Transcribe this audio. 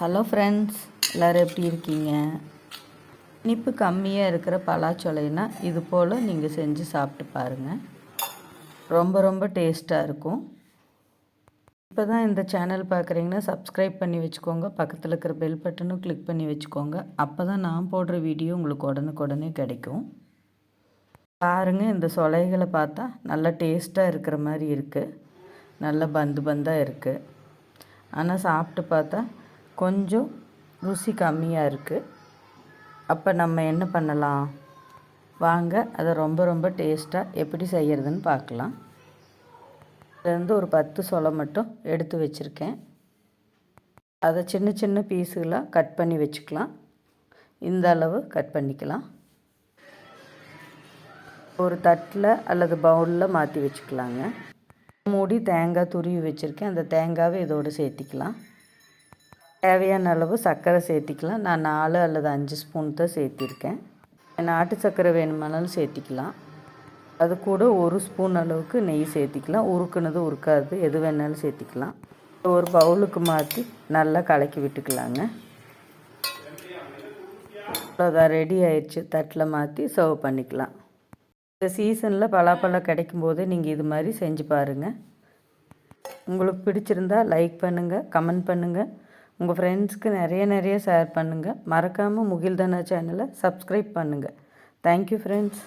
Hello friends எல்லோரும் எப்படி இருக்கீங்க? இனிப்பு கம்மியாக இருக்கிற பலாச்சொலைனா இது போல் நீங்கள் செஞ்சு சாப்பிட்டு பாருங்கள் ரொம்ப ரொம்ப டேஸ்ட்டாக இருக்கும். இப்போ தான் இந்த சேனல் பார்க்குறீங்கன்னா சப்ஸ்கிரைப் பண்ணி வச்சுக்கோங்க. பக்கத்தில் இருக்கிற பெல் பட்டனும் கிளிக் பண்ணி வச்சுக்கோங்க. அப்போ தான் நான் போடுற வீடியோ உங்களுக்கு உடனுக்குடனே கிடைக்கும். பாருங்கள் இந்த சொலைகளை பார்த்தா நல்லா டேஸ்ட்டாக இருக்கிற மாதிரி இருக்குது நல்ல பந்து பந்தாக இருக்குது ஆனால் சாப்பிட்டு பார்த்தா கொஞ்சம் ருசி கம்மியாக இருக்குது அப்போ நம்ம என்ன பண்ணலாம்? வாங்க அதை ரொம்ப ரொம்ப டேஸ்ட்டாக எப்படி செய்கிறதுன்னு பார்க்கலாம். இதுலேருந்து ஒரு பத்து சொலை மட்டும் எடுத்து வச்சுருக்கேன். அதை சின்ன சின்ன பீஸுகளாக கட் பண்ணி வச்சுக்கலாம். இந்த அளவு கட் பண்ணிக்கலாம். ஒரு தட்டில் அல்லது பவுலில் மாற்றி வச்சுக்கலாங்க. மூடி தேங்காய் துருவி வச்சுருக்கேன். அந்த தேங்காவை இதோடு சேர்த்திக்கலாம். தேவையான அளவு சர்க்கரை சேர்த்திக்கலாம். நான் நாலு அல்லது அஞ்சு ஸ்பூன் தான் சேர்த்திருக்கேன். நாட்டு சர்க்கரை வேணுமானாலும் சேர்த்திக்கலாம். அது கூட ஒரு ஸ்பூன் அளவுக்கு நெய் சேர்த்திக்கலாம். உருக்குனது உருக்காது. எது வேணாலும் சேர்த்திக்கலாம். ஒரு பவுலுக்கு மாற்றி நல்லா கலக்கி விட்டுக்கலாங்க. அவ்வளோதான் ரெடி ஆயிடுச்சு. தட்டில் மாற்றி சர்வ் பண்ணிக்கலாம். இந்த சீசனில் பலாப்பழம் கிடைக்கும் போது நீங்கள் இது மாதிரி செஞ்சு பாருங்கள் உங்களுக்கு பிடிச்சிருந்தா லைக் பண்ணுங்கள் கமெண்ட் பண்ணுங்கள் உங்கள் ஃப்ரெண்ட்ஸ்க்கு நிறைய நிறைய ஷேர் பண்ணுங்கள் மறக்காமல் முகில்தனா சேனலை சப்ஸ்கிரைப் பண்ணுங்கள் தேங்க்யூ ஃப்ரெண்ட்ஸ்